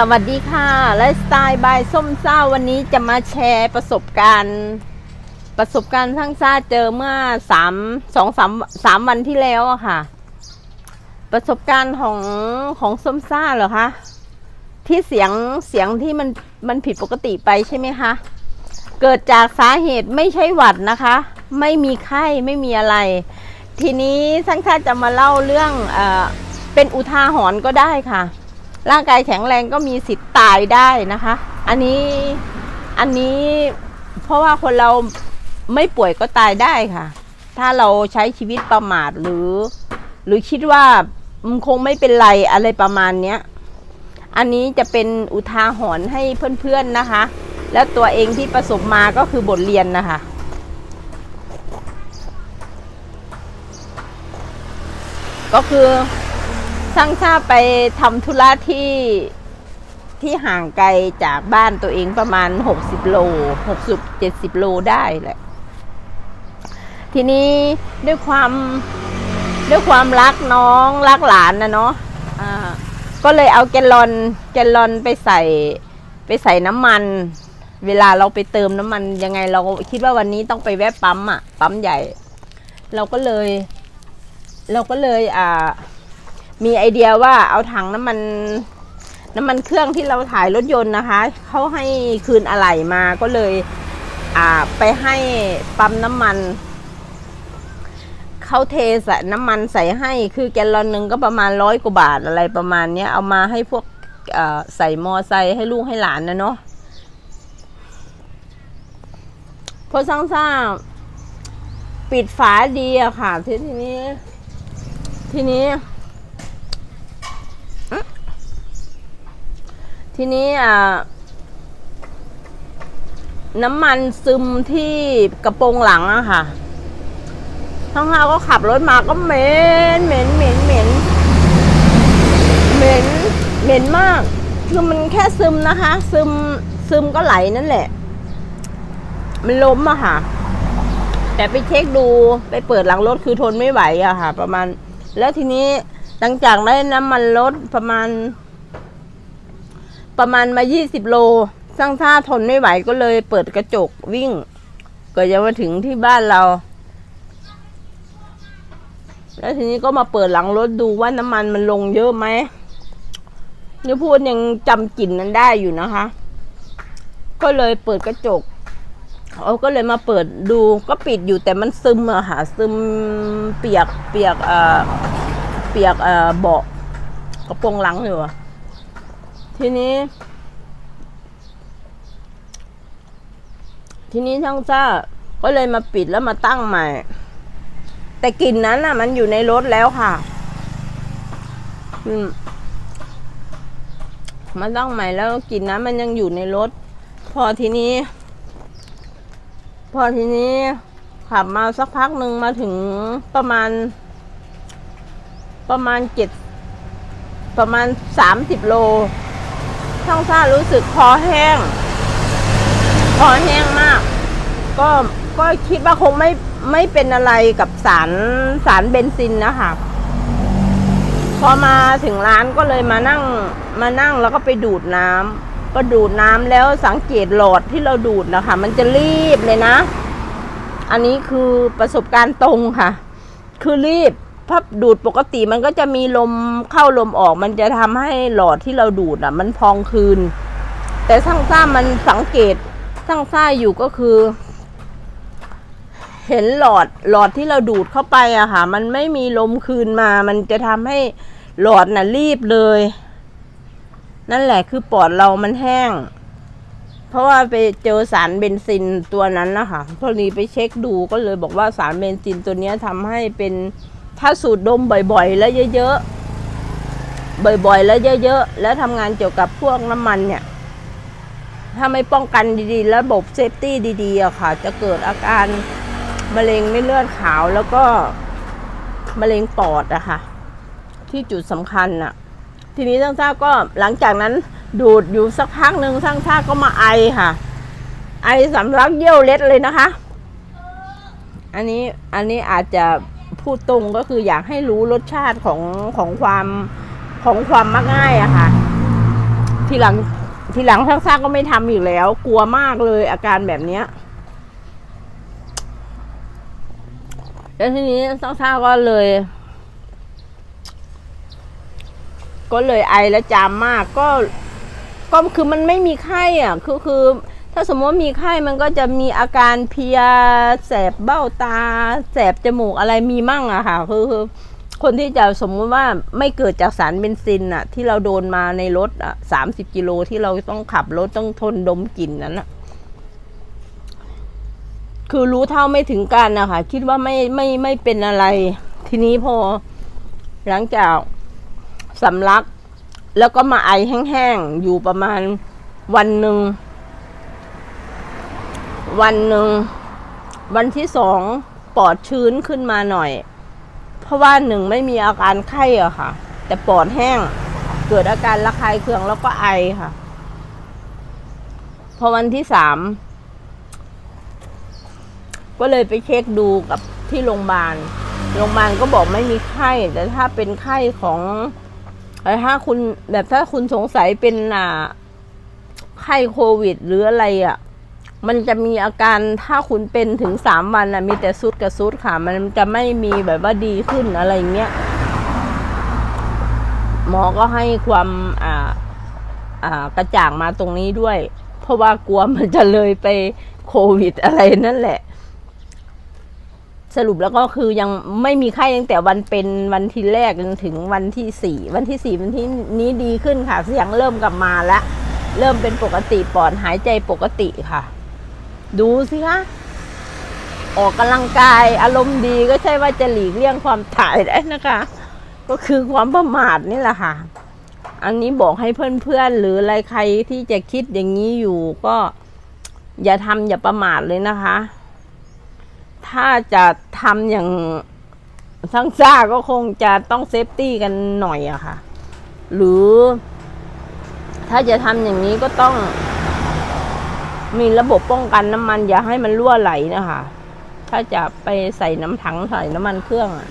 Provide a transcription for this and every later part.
สวัสดีค่ะไลฟ์สไตล์บายส้มซ่าวันนี้จะมาแชร์ประสบการณ์ ประสบการณ์ทั้งซ่าเจอเมื่อสามสองสามสามวันที่แล้วอะค่ะ ประสบการณ์ของของส้มซ่าเหรอคะที่เสียงเสียงที่มันมันผิดปกติไปใช่ไหมคะเกิดจากสาเหตุไม่ใช่หวัดนะคะ ไม่มีไข้ไม่มีอะไร ทีนี้ทั้งซ่าจะมาเล่าเรื่องเออเป็นอุทาหรณ์ก็ได้ค่ะ ร่างกายแข็งแรงก็มีสิทธิ์ตายได้นะคะ อันนี้อันนี้เพราะว่าคนเราไม่ป่วยก็ตายได้ค่ะ ถ้าเราใช้ชีวิตประมาทหรือ หรือคิดว่ามันคงไม่เป็นไรอะไรประมาณเนี้ยอันนี้จะเป็นอุทาหรณ์ให้เพื่อนๆนะคะ แล้วตัวเองที่ประสบมาก็คือบทเรียนนะคะก็คือ ช่างชาไปทำธุระที่ที่ห่างไกลจากบ้านตัวเองประมาณ 60 โล 60 70 โลได้แหละ ทีนี้ด้วยความด้วยความรักน้องรักหลานนะเนาะก็เลยเอาแกลลอนแกลลอนไปใส่ไปใส่น้ำมัน เวลาเราไปเติมน้ำมันยังไงเราคิดว่าวันนี้ต้องไปแวะปั๊มอะปั๊มใหญ่ เราก็เลย เราก็เลยอ่า มีไอเดียว่าเอาถังน้ำมันน้ำมันเครื่องที่เราถ่ายรถยนต์นะคะเขาให้คืนอะไหล่มาก็เลยอ่าไปให้ปั๊มน้ำมันเขาเทใส่น้ำมันใส่ให้คือแกลลอนหนึ่งก็ประมาณร้อยกว่าบาทอะไรประมาณเนี้ยเอามาให้พวกใส่มอไซค์ให้ลูกให้หลานนะเนาะพอสร้างสร้างปิดฝาดีอะค่ะทีทีนี้ ทีนี้ ทีนี้อ่าน้ำมันซึมที่กระโปรงหลังอะค่ะ ทั้งห้าก็ขับรถมาก็เหม็นเหม็นเหม็นเหม็นเหม็นเหม็นมาก คือมันแค่ซึมนะคะ ซึมซึมก็ไหลนั่นแหละ มันล้มอะค่ะ แต่ไปเช็คดูไปเปิดหลังรถคือทนไม่ไหวอะค่ะ ประมาณ แล้วทีนี้หลังจากได้น้ำมันลดประมาณ ประมาณมา 20 โลสร้างท่าทนไม่ไหวก็เลยเปิดกระจกวิ่ง ก็จะมาถึงที่บ้านเรา แล้วทีนี้ก็มาเปิดหลังรถดูว่าน้ำมันมันลงเยอะไหมนี่พูดยังจำกลิ่นนั้นได้อยู่นะคะ ก็เลยเปิดกระจกเขาก็เลยมาเปิดดูก็ปิดอยู่แต่มันซึมอะค่ะซึมเปียกเปียกเอ่อเปียกเอ่อเบาะกระโปรงหลังอยู่อะ ทีนี้ ทีนี้ช่างซ่าก็เลยมาปิดแล้วมาตั้งใหม่ แต่กลิ่นนั้นน่ะ มันอยู่ในรถแล้วค่ะอืมมาตั้งใหม่แล้วกลิ่นนั้นมันยังอยู่ในรถ พอทีนี้ พอทีนี้ขับมาสักพักหนึ่งมาถึงประมาณ ประมาณเจ็ดประมาณสามสิบโล ช่างซ่ารู้สึกคอแห้ง คอแห้งมาก ก็ก็คิดว่าคงไม่ไม่เป็นอะไรกับสารสารเบนซินนะคะพอมาถึงร้านก็เลยมานั่งมานั่งแล้วก็ไปดูดน้ำก็ดูดน้ำแล้วสังเกตหลอดที่เราดูดนะคะ มันจะรีบเลยนะ อันนี้คือประสบการณ์ตรงค่ะ คือรีบ พับดูดปกติมันก็จะมีลมเข้าลมออก มันจะทำให้หลอดที่เราดูดอะ มันพองคืน แต่ช่างซ่ามันสังเกตช่างซ่าอยู่ก็คือ เห็นหลอดหลอดที่เราดูดเข้าไปอะค่ะ มันไม่มีลมคืนมา มันจะทำให้หลอดน่ะรีบเลย นั่นแหละคือปอดเรามันแห้ง เพราะว่าไปเจอสารเบนซินตัวนั้นนะคะพอดีไปเช็คดูก็เลยบอกว่าสารเบนซินตัวนี้ทำให้เป็น ถ้าสูดดมบ่อยๆ แล้วเยอะๆ บ่อยๆ แล้วเยอะๆ แล้วทำงานเกี่ยวกับพวกน้ำมันเนี่ย ถ้าไม่ป้องกันดีๆ ระบบเซฟตี้ดีๆอะค่ะ จะเกิดอาการมะเร็งไม่เลือดขาวแล้วก็มะเร็งปอดอะค่ะ ที่จุดสำคัญอะทีนี้ช่างชาก็หลังจากนั้นดูดอยู่สักพักหนึ่งช่างชาก็มาไอค่ะ ไอสำลักเยี่ยวเล็ดเลยนะคะ อันนี้อันนี้อาจจะ พูดตรงก็คืออยากให้รู้รสชาติของของความของความมักง่ายอะค่ะ ทีหลังทีหลังทั้งซ่าก็ไม่ทำอีกแล้ว กลัวมากเลยอาการแบบเนี้ยแล้วทีนี้ทั้งซ่าก็เลย ก็เลยไอและจามมากก็ก็คือมันไม่มีไข้อะคือคือ ถ้าสมมติมีไข้มันก็จะมีอาการเพียแสบเบ้าตา แสบจมูกอะไรมีมั่งอะค่ะคือคือคนที่จะสมมุติว่าไม่เกิดจากสารเบนซินอะที่เราโดนมาในรถอะสามสิบกิโลที่เราต้องขับรถต้องทนดมกลิ่นนั้นอะคือรู้เท่าไม่ถึงการนะคะคิดว่าไม่ไม่ไม่เป็นอะไร ทีนี้พอหลังจากสำลัก แล้วก็มาไอแห้งๆอยู่ประมาณวันหนึ่ง วันหนึ่งวันที่สองปอดชื้นขึ้นมาหน่อย เพราะว่าหนึ่งไม่มีอาการไข้อะค่ะ แต่ปอดแห้ง เกิดอาการระคายเคืองแล้วก็ไอค่ะ พอวันที่สามก็เลยไปเช็คดูกับที่โรงพยาบาล โรงพยาบาลก็บอกไม่มีไข้ แต่ถ้าเป็นไข้ของแต่ถ้าคุณแบบถ้าคุณสงสัยเป็นอ่าไข้โควิด หรืออะไรอะ่ะ มันจะมีอาการถ้าคุณเป็นถึงสามวันอะมีแต่ซุดกับซุดค่ะ มันจะไม่มีแบบว่าดีขึ้นอะไรเงี้ยหมอก็ให้ความอ่าอ่ากระจ่างมาตรงนี้ด้วย เพราะว่ากลัวมันจะเลยไปโควิดอะไรนั่นแหละ สรุปแล้วก็คือยังไม่มีไข้ตั้งแต่วันเป็นวันที่แรกจนถึงวันที่สี่วันที่สี่วันที่นี้ดีขึ้นค่ะ เสียงเริ่มกลับมาแล้ว เริ่มเป็นปกติปอดหายใจปกติค่ะ ดูสิคะออกกำลังกายอารมณ์ดีก็ใช่ว่าจะหลีกเลี่ยงความถ่ายได้นะคะ ก็คือความประมาทนี่แหละค่ะ อันนี้บอกให้เพื่อนๆหรืออะไรใครที่จะคิดอย่างนี้อยู่ก็อย่าทำอย่าประมาทเลยนะคะ ถ้าจะทำอย่างทั้งซ่าก็คงจะต้องเซฟตี้กันหน่อยอะค่ะ หรือ ถ้าจะทำอย่างนี้ก็ต้อง มีระบบป้องกันน้ำมันอย่าให้มันรั่วไหลนะคะ ถ้าจะไปใส่น้ำถังใส่น้ำมันเครื่องอะ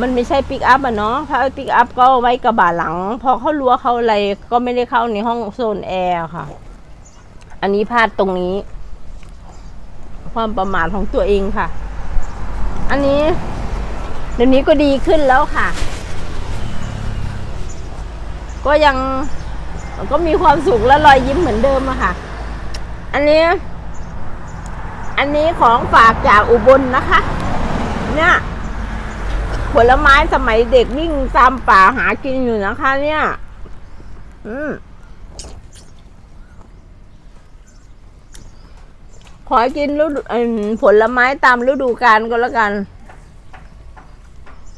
มันไม่ใช่ปิกอัพอะเนาะ ถ้าปิกอัพก็ไว้กระบะหลัง พอเขารั้วเขาอะไรก็ไม่ได้เข้าในห้องโซนแอร์ค่ะ อันนี้พลาดตรงนี้ ความประมาทของตัวเองค่ะ อันนี้เดี๋ยวนี้ก็ดีขึ้นแล้วค่ะ ก็ยัง ก็มีความสุขและรอยยิ้มเหมือนเดิมอะค่ะ อันนี้ อันนี้ของฝากจากอุบลนนะคะ เนี่ยผลไม้สมัยเด็กวิ่งตามป่าหากินอยู่นะคะ เนี่ย อืมขอกินฤดูผลไม้ตามฤดูกาลก็แล้วกัน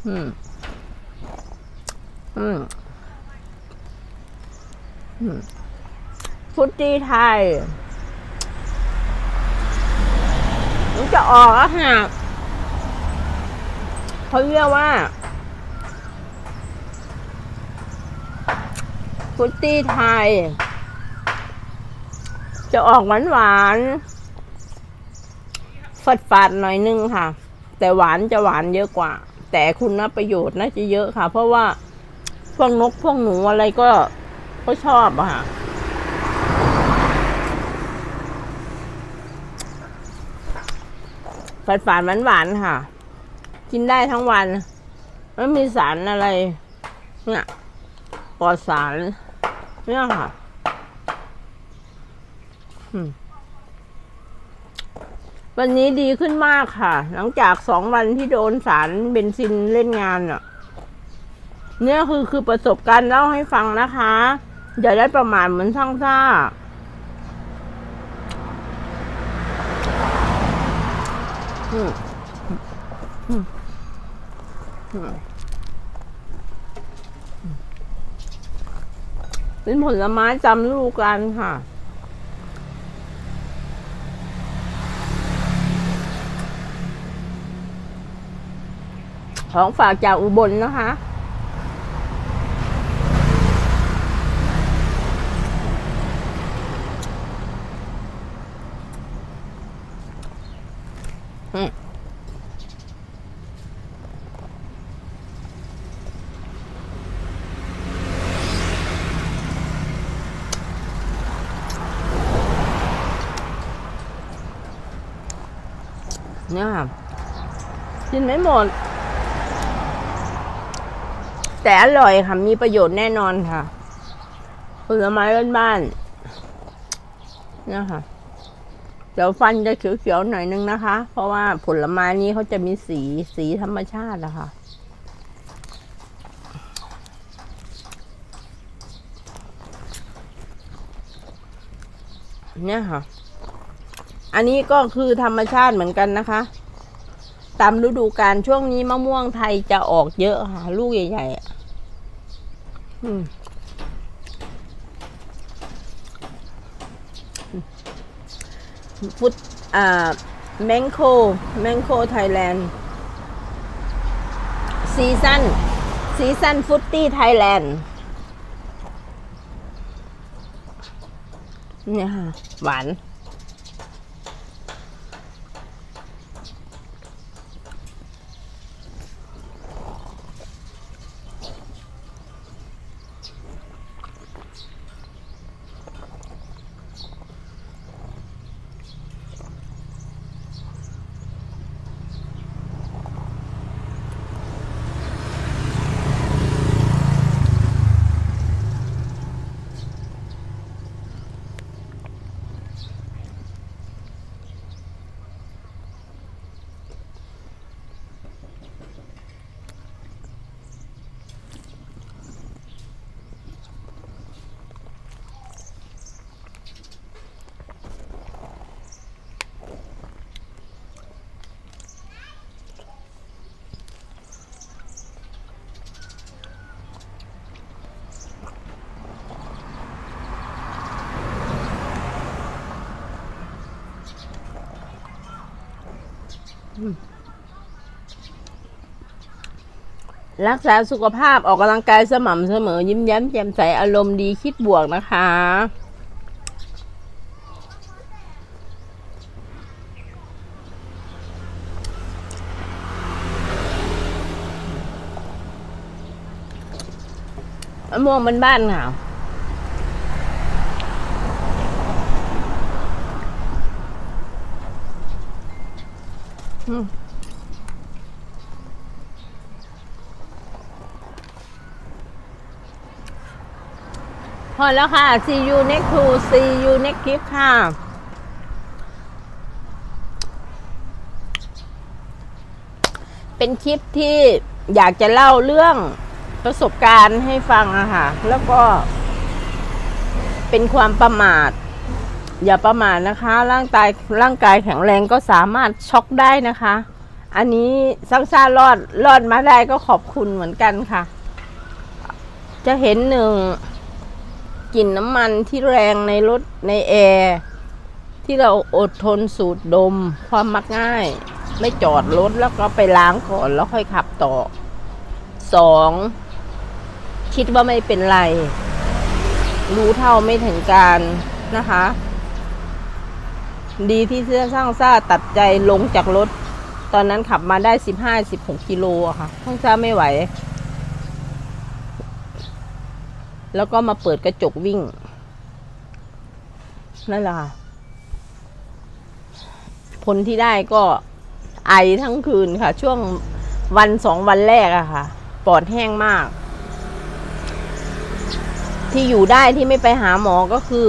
อืม อืม ฟุตตี้ไทยมันจะออกอะค่ะเขาเรียกว่าฟุตตี้ไทย จะออกหวานหวานฝาดฝาดๆหน่อยนึงค่ะ แต่หวานจะหวานเยอะกว่า แต่คุณประโยชน์น่าจะเยอะค่ะ เพราะว่าพวกนกพวกหนูอะไรก็ ก็ชอบอะค่ะฝาดฝาดหวานหวานๆค่ะ กินได้ทั้งวันไม่มีสารอะไร เนี่ยปลอดสารเนี่ยค่ะวันนี้ดีขึ้นมากค่ะ หลังจากสองวันที่โดนสารเบนซินเล่นงานอะเนี่ยคือคือประสบการณ์เล่าให้ฟังนะคะ อย่าได้ประมาทเหมือนช่างซ่าอืมอืมอืมเป็นผลไม้จำฤดูกาลค่ะ ของฝากจากอุบลนะคะ เนี่ยค่ะกินไม่หมด แต่อร่อยค่ะมีประโยชน์แน่นอนค่ะผลไม้บ้านๆเนี่ยค่ะเดี๋ยวฟันจะเขียวๆหน่อยนึงนะคะ เพราะว่าผลไม้นี้เขาจะมีสีสีธรรมชาติอะค่ะ เนี่ยค่ะ อันนี้ก็คือธรรมชาติเหมือนกันนะคะตามฤดูกาลช่วงนี้มะม่วงไทยจะออกเยอะค่ะ ลูกใหญ่ๆอะอืมฟุตอ่าแมงโคแมงโคไทยแลนด์ซีซันซีซันฟุตตี้ไทยแลนด์เนี่ยค่ะ หวาน รักษาสุขภาพออกกำลังกายสม่ำเสมอ ยิ้มแย้มแจ่มใสอารมณ์ดีคิดบวกนะคะ มะม่วงบ้านๆค่ะ พอแล้วค่ะ see you next to see you next clip ค่ะเป็นคลิปที่อยากจะเล่าเรื่องประสบการณ์ให้ฟังอะค่ะ แล้วก็เป็นความประมาท อย่าประมาทนะคะ ร่างกายร่างกายแข็งแรงก็สามารถช็อกได้นะคะ อันนี้ซังซ่ารอดรอดมาได้ก็ขอบคุณเหมือนกันค่ะ จะเห็นหนึ่งกลิ่นน้ำมันที่แรงในรถในแอร์ที่เราอดทนสูดดม ความมักง่าย ไม่จอดรถแล้วก็ไปล้างก่อนแล้วค่อยขับต่อสองคิดว่าไม่เป็นไร รู้เท่าไม่ถึงการนะคะ ดีที่เสื้อสร้างซ่าตัดใจลงจากรถ ตอนนั้นขับมาได้สิบห้าสิบหกกิโลอะค่ะข้างซ่าไม่ไหว แล้วก็มาเปิดกระจกวิ่ง นั่นแหละค่ะผลที่ได้ก็ไอทั้งคืนค่ะ ช่วงวันสองวันแรกอะค่ะ ปอดแห้งมาก ที่อยู่ได้ที่ไม่ไปหาหมอก็คือ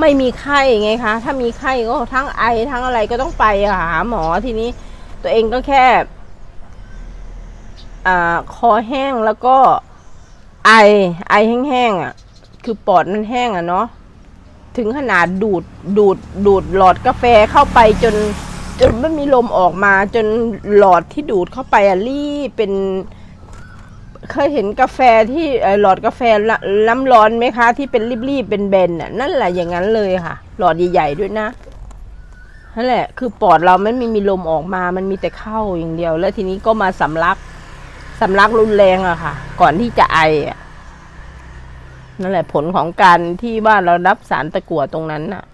ไม่มีไข้ไงคะ ถ้ามีไข้ก็ทั้งไอทั้งอะไรก็ต้องไปหาหมอทีนี้ ตัวเองก็แค่อ่าคอแห้งแล้วก็ไอไอแห้งๆอะ คือปอดมันแห้งอะเนาะถึงขนาดดูดดูดดูดหลอดกาแฟเข้าไปจนจนไม่มีลมออกมาจนหลอดที่ดูดเข้าไปอะรีบเป็น เคยเห็นกาแฟที่หลอดกาแฟละน้ำร้อนไหมคะ ที่เป็นรีบๆเป็นเบนน่ะนั่นแหละอย่างนั้นเลยค่ะ หลอดใหญ่ๆด้วยนะนั่นแหละ คือปอดเรามันไม่มีลมออกมา มันมีแต่เข้าอย่างเดียว แล้วทีนี้ก็มาสำลักสำลักรุนแรงอะค่ะ ก่อนที่จะไออะนั่นแหละผลของการที่ว่าเรารับสารตะกั่วตรงนั้นน่ะ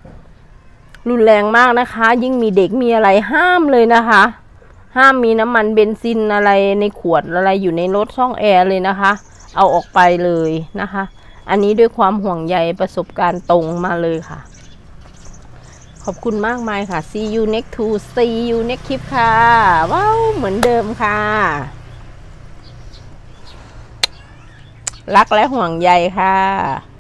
รุนแรงมากนะคะ ยิ่งมีเด็กมีอะไรห้ามเลยนะคะ ห้ามมีน้ำมันเบนซินอะไรในขวดอะไรอยู่ในรถช่องแอร์เลยนะคะ เอาออกไปเลยนะคะ อันนี้ด้วยความห่วงใยประสบการณ์ตรงมาเลยค่ะ ขอบคุณมากมายค่ะ see you next to see you next clip ค่ะ ว้าวเหมือนเดิมค่ะ รักและห่วงใยค่ะ